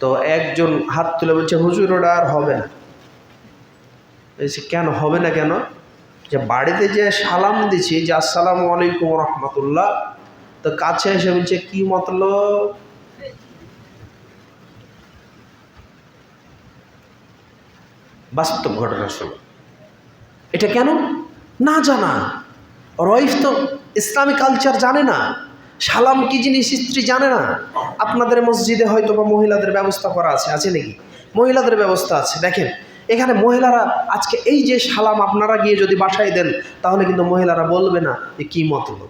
তো একজন হাত তুলে বলছে, হুজুর, ওটা আর হবে না। বলছি, কেন, হবে না কেন? যে বাড়িতে যে সালাম দিছি, যে আসসালামু আলাইকুম রহমতুল্লাহ, তো কাছে এসে বলছে, কি মতলব? বাস্তব ঘটনা শোনো এটা কেন? না জানা। রইফ তো ইসলামী কালচার জানে না। সালাম কি জিনিস স্ত্রী জানে না? আপনাদের মসজিদে হয়তো বা মহিলাদের ব্যবস্থা করা আছে আছে নাকি? মহিলাদের ব্যবস্থা আছে। দেখেন, এখানে মহিলারা আজকে এই যে সালাম আপনারা গিয়ে যদি বাসায় দেন, তাহলে কিন্তু মহিলারা বলবে না যে কী মতলব।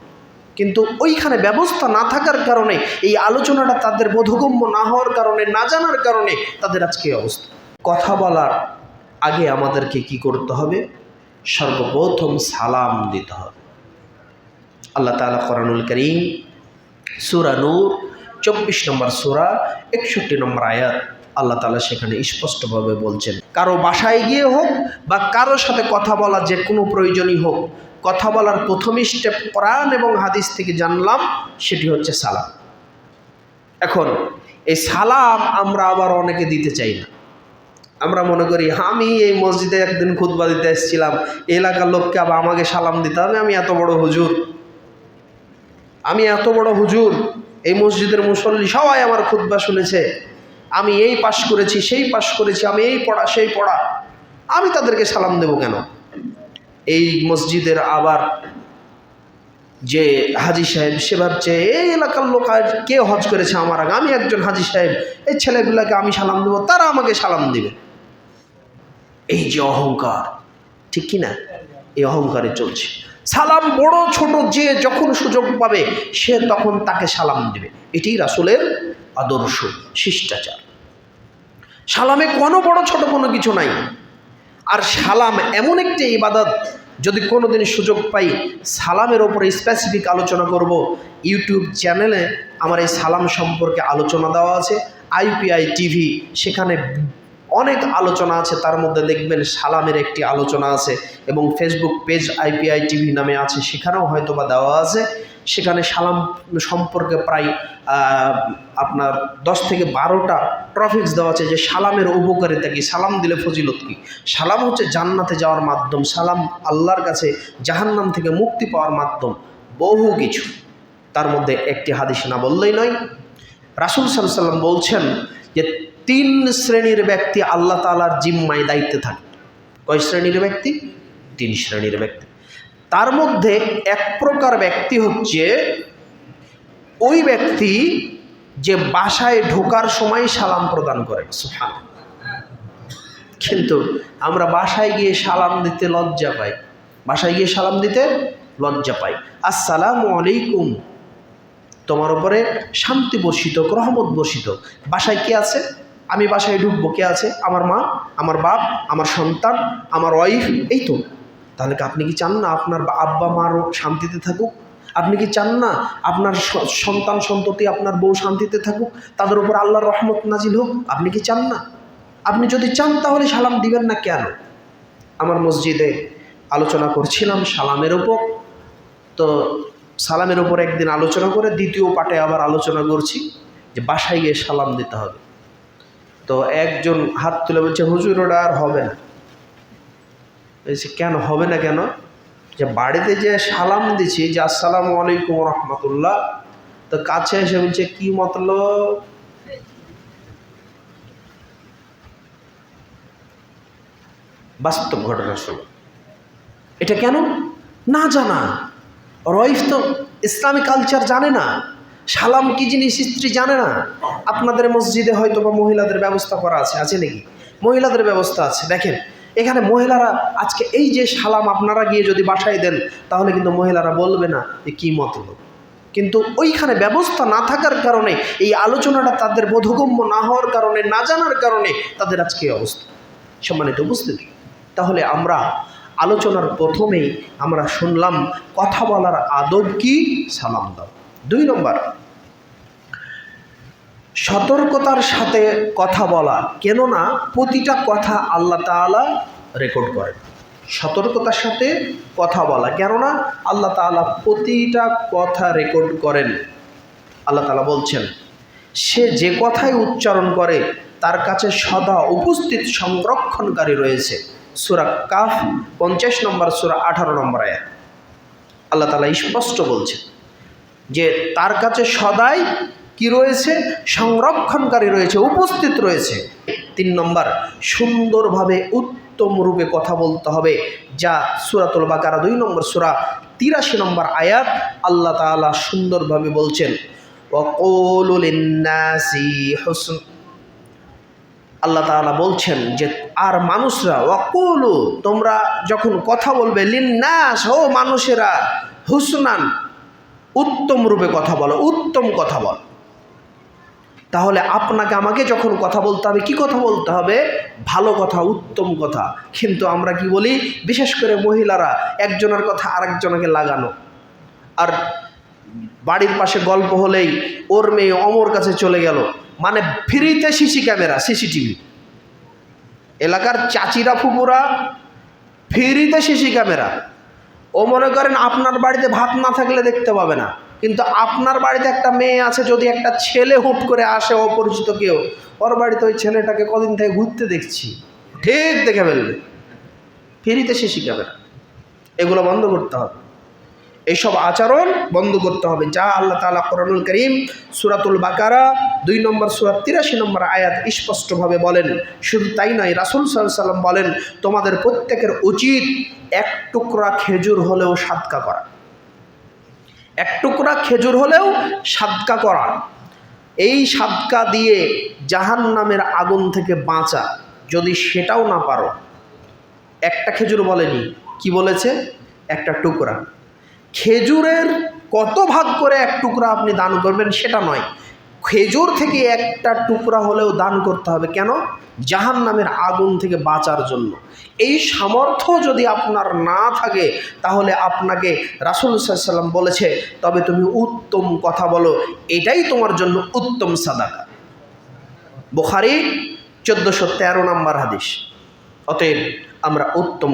কিন্তু ওইখানে ব্যবস্থা না থাকার কারণে, এই আলোচনাটা তাদের বোধগম্য না হওয়ার কারণে, না জানার কারণে তাদের আজকে অবস্থা। কথা বলার আগে আমাদেরকে কি করতে হবে? সর্বপ্রথম সালাম দিতে হবে। আল্লাহ তালা কোরআনুল করিম সুরা নূর, চব্বিশ নম্বর সুরা, একষট্টি নম্বর আয়াত। আল্লাহ তালা সেখানে স্পষ্টভাবে বলছেন, কারও বাসায় গিয়ে হোক বা কারও সাথে কথা বলা যে কোনো প্রয়োজনই হোক, কথা বলার প্রথম স্টেপ কোরআন এবং হাদিস থেকে জানলাম, সেটি হচ্ছে সালাম। এখন, এই সালাম আমরা আবার অনেকে দিতে চাই না। আমরা মনে করি, আমি এই মসজিদে একদিন খুতবা দিতে এসেছিলাম, এলাকার লোককে আবার আমাকে সালাম দিতে হবে, আমি এত বড় হুজুর। আমি এত বড় হুজুর, এই মসজিদের মুসল্লি সবাই আমার খুতবা শুনেছে। আমি এই পাশ করেছি, সেই পাশ করেছি, আমি এই পড়া, সেই পড়া। আমি তাদেরকে সালাম দেব কেন? এই মসজিদের আবার যে হাজি সাহেব সে ভাবছে এই এলাকার লোক কে হজ করেছে আমার আগে? আমি একজন হাজি সাহেব, এই ছেলেগুলোকে আমি সালাম দেবো, তারা আমাকে সালাম দেবে। এই যে অহংকার, ঠিক কি না এই অহংকারে চলছে। সালাম বড় ছোট যে যখন সুযোগ পাবে, সে তখন তাকে সালাম দেবে। এটি রাসুলের আদর্শ, শিষ্টাচার। সালামে কোনো বড় ছোট কোনো কিছু নাই। আর সালাম এমন একটি ইবাদত, যদি কোনো দিন সুযোগ পাই, সালামের ওপরে স্পেসিফিক আলোচনা করব। ইউটিউব চ্যানেলে আমার এই সালাম সম্পর্কে আলোচনা দেওয়া আছে। আইপিআই টিভি, সেখানে অনেক আলোচনা আছে, তার মধ্যে দেখবেন সালামের একটি আলোচনা আছে এবং ফেসবুক পেজ আইপিআই টিভি নামে আছে, সেখানেও হয়তো বা দেওয়া আছে। সেখানে সালাম সম্পর্কে প্রায় আপনার দশ থেকে বারোটা ট্রফিক্স দেওয়া আছে যে সালামের উপকারিতা কি, সালাম দিলে ফজিলত কি? সালাম হচ্ছে জান্নাতে যাওয়ার মাধ্যম, সালাম আল্লাহর কাছে জাহান্নাম থেকে মুক্তি পাওয়ার মাধ্যম, বহু কিছু। তার মধ্যে একটি হাদিস না বললেই নয়। রাসুল সাল্লাম বলছেন যে তিন শ্রেণির ব্যক্তি আল্লাহ তালার জিম্মায় দায়িত্বে থাকে। কয় শ্রেণির ব্যক্তি? তিন শ্রেণির ব্যক্তি। তার মধ্যে এক প্রকার ব্যক্তি হচ্ছে ওই ব্যক্তি যে বাসায় ঢোকার সময় সালাম প্রদান করে। সুফান কিন্তু আমরা বাসায় গিয়ে সালাম দিতে লজ্জা পাই। বাসায় গিয়ে সালাম দিতে লজ্জা পাই। আসসালামু আলাইকুম। তোমার উপরে শান্তি বর্ষিত রহমত বর্ষিত। বাসায় কে আছে? আমি বাসায় ঢুকবো, কে আছে? আমার মা, আমার বাপ, আমার সন্তান, আমার ওয়াইফ, এই তো। তাহলে আপনি কি চান না আপনার আব্বা মারও শান্তিতে থাকুক? আপনি কি চান না আপনার সন্তান সন্ততি আপনার বউ শান্তিতে থাকুক? তাদের উপর আল্লাহর রহমত নাজিল হোক, আপনি কি চান না? আপনি যদি চান তাহলে সালাম দিবেন না কেন? আমার মসজিদে আলোচনা করছিলাম সালামের ওপর তো সালামের ওপর একদিন আলোচনা করে দ্বিতীয় পাটে আবার আলোচনা করছি যে বাসায় গিয়ে সালাম দিতে হবে। তো একজন হাত তুলে বলছে, হুজুর, ওটা আর হবে না। বলছি, কেন? হবে না কেন? যে বাড়িতে যে সালাম দিছি, যে আসসালামু আলাইকুম রহমতুল্লাহ, তো কাছে এসে বলছে, কি মতলব? বাস্তব ঘটনা শোনো। এটা কেন? না জানা। রইফ তো ইসলামী কালচার জানে না সালাম কি জিনিস স্ত্রী জানে না? আপনাদের মসজিদে হয়তো বা মহিলাদের ব্যবস্থা করা আছে আছে নাকি? মহিলাদের ব্যবস্থা আছে। দেখেন, এখানে মহিলারা আজকে এই যে সালাম আপনারা গিয়ে যদি বাসায় দেন, তাহলে কিন্তু মহিলারা বলবে না যে কী মতলব। কিন্তু ওইখানে ব্যবস্থা না থাকার কারণে, এই আলোচনাটা তাদের বোধগম্য না হওয়ার কারণে, না জানার কারণে তাদের আজকে অবস্থা। সম্মানিত উপস্থিতি, তাহলে আমরা আলোচনার প্রথমেই আমরা শুনলাম, কথা বলার আদব কি? সালাম দাও। দুই নম্বর, সতর্কতার সাথে কথা বলা, কেননা প্রতিটা কথা আল্লাহ তাআলা রেকর্ড করেন। সতর্কতার সাথে কথা বলা, কেননা আল্লাহ তাআলা প্রতিটা কথা রেকর্ড করেন। আল্লাহ তাআলা বলছেন, সে যে কথাই উচ্চারণ করে, তার কাছে সদা উপস্থিত সংরক্ষণকারী রয়েছে। সুরা কাফ, পঞ্চাশ নম্বর সুরা, আঠারো নম্বর আয়াত। আল্লাহ তালা স্পষ্ট বলছে যে, তার কাছে সদাই কি রয়েছে? সংরক্ষণকারী রয়েছে, উপস্থিত রয়েছে। তিন নম্বর, সুন্দরভাবে উত্তম রূপে কথা বলতে হবে, যা সুরাতুল বাকারা দুই নম্বর সুরা, তিরাশি নম্বর আয়াত আল্লাহ তাআলা সুন্দরভাবে বলছেন ওয়াকুলুল ইন্নাসি হুসন আল্লাহ তাআলা বলছেন যে, আর মানুষরা, ওয়াকুলু, তোমরা যখন কথা বলবে, লিন্নাস, ও মানুষেরা, হুসনান, উত্তম রূপে কথা বলো, উত্তম কথা বল। তাহলে আপনাকে আমাকে যখন কথা বলতে হবে, কি কথা বলতে হবে? ভালো কথা, উত্তম কথা। কিন্তু আমরা কি বলি? বিশেষ করে মহিলারা, একজনের কথা আরেকজনকে লাগানো। আর বাড়ির পাশে গল্প হলেই ওর মেয়ে অমর কাছে চলে গেল। মানে ফ্রিতে সিসি ক্যামেরা, সিসিটিভি। এলাকার চাচিরা ফুপুরা ফ্রিতে সিসি ক্যামেরা। ও মনে করেন আপনার বাড়িতে ভাত না থাকলে দেখতে পাবে না। কিন্তু আপনার বাড়িতে একটা মেয়ে আছে, যদি একটা ছেলে হুট করে আসে, অপরিচিত কেউ, ওর বাড়িতে ওই ছেলেটাকে কদিন থেকে ঘুরতে দেখছি। ঠিক দেখে ফেলবে। ফ্রিতে সিসি ক্যামেরা। এগুলো বন্ধ করতে হবে। এইসব আচরণ বন্ধ করতে হবে। যা আল্লাহ তালা কোরআনুল করিম সুরাতুল বাকারা দুই নম্বর সুরাত তিরাশি নম্বর আয়াত স্পষ্টভাবে বলেন। শুধু তাই নয়, রাসুল সাল্লাম বলেন, তোমাদের প্রত্যেকের উচিত এক টুকরা খেজুর হলেও সাদকা করা। এক টুকরা খেজুর হলেও সাদকা করা। এই সাদকা দিয়ে জাহান নামের আগুন থেকে বাঁচা, যদি সেটাও না পারো। একটা খেজুর বলেনি, কি বলেছে? একটা টুকরা। খেজুরের কত ভাগ করে এক টুকরা আপনি দান করবেন সেটা নয়। খেজুর থেকে একটা টুকরা হলেও দান করতে হবে। কেন? জাহান নামের আগুন থেকে বাঁচার জন্য। এই সামর্থ্য যদি আপনার না থাকে, তাহলে আপনাকে রাসুল সাল্লাম বলেছে, তবে তুমি উত্তম কথা বলো। এটাই তোমার জন্য উত্তম সাদাকা। বোখারি চোদ্দোশো তেরো নম্বর হাদিস। অতএব আমরা উত্তম